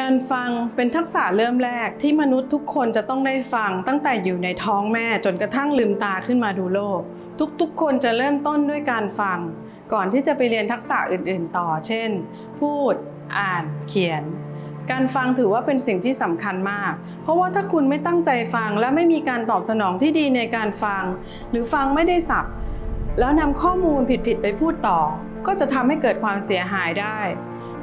การฟังเป็นทักษะเริ่มแรกที่มนุษย์ทุกคนจะต้องได้ฟังตั้งแต่อยู่ในท้องแม่จนกระทั่งลืมตาขึ้นมาดูโลก ทุกๆ คนจะเริ่มต้นด้วยการฟัง ก่อนที่จะไปเรียนทักษะอื่นๆ ต่อ เช่น พูด อ่าน เขียน การฟังถือว่าเป็นสิ่งที่สำคัญมาก เพราะว่าถ้าคุณไม่ตั้งใจฟังและไม่มีการตอบสนองที่ดีในการฟัง หรือฟังไม่ได้สับแล้วนำข้อมูลผิดๆไปพูดต่อ ก็จะทำให้เกิดความเสียหายได้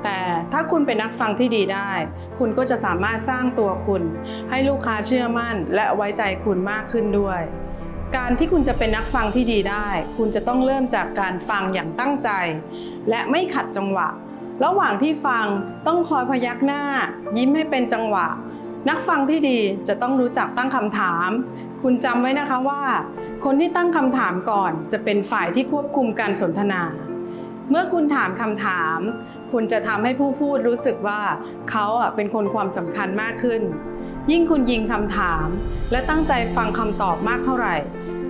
แต่ถ้าคุณเป็นนักฟังที่ดีได้ คุณก็จะสามารถสร้างตัวคุณ ให้ลูกค้าเชื่อมั่น และไว้ใจคุณมากขึ้นด้วย การที่คุณจะเป็นนักฟังที่ดีได้ คุณจะต้องเริ่มจากการฟังอย่างตั้งใจ และไม่ขัดจังหวะ ระหว่างที่ฟังต้องคอยพยักหน้า ยิ้มให้เป็นจังหวะ นักฟังที่ดีจะต้องรู้จักตั้งคำถาม คุณจำไว้นะคะว่า คนที่ตั้งคำถามก่อนจะเป็นฝ่ายที่ควบคุมการสนทนา เมื่อคุณถามคำถาม คุณจะทำให้ผู้พูดรู้สึกว่าเขาเป็นคนความสำคัญมากขึ้น ยิ่งคุณยิงคำถาม และตั้งใจฟังคำตอบมากเท่าไหร่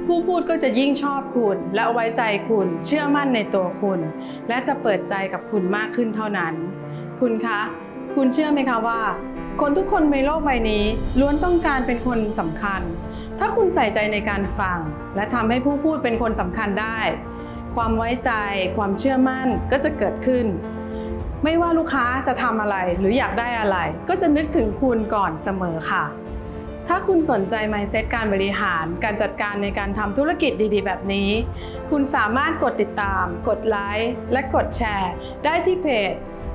ผู้พูดก็จะยิ่งชอบคุณ และไว้ใจคุณเชื่อมั่นในตัวคุณ และจะเปิดใจกับคุณมากขึ้นเท่านั้น คุณคะ คุณเชื่อไหมคะว่า คนทุกคนในโลกใบนี้ล้วนต้องการเป็นคนสำคัญ ถ้าคุณใส่ใจในการฟัง และทำให้ผู้พูดเป็นคนสำคัญได้ ความไว้ใจ ความเชื่อมั่นก็จะเกิดขึ้น ไม่ว่าลูกค้าจะทำอะไรหรืออยากได้อะไร ก็จะนึกถึงคุณก่อนเสมอค่ะ ถ้าคุณสนใจ mindset การบริหาร การจัดการในการทำธุรกิจดีๆ แบบนี้ คุณสามารถกดติดตาม กดไลค์และกดแชร์ ได้ที่เพจ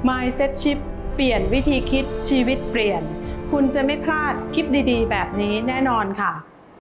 mindset ship เปลี่ยนวิธีคิดชีวิตเปลี่ยน คุณจะไม่พลาดคลิปดีๆ แบบนี้แน่นอนค่ะ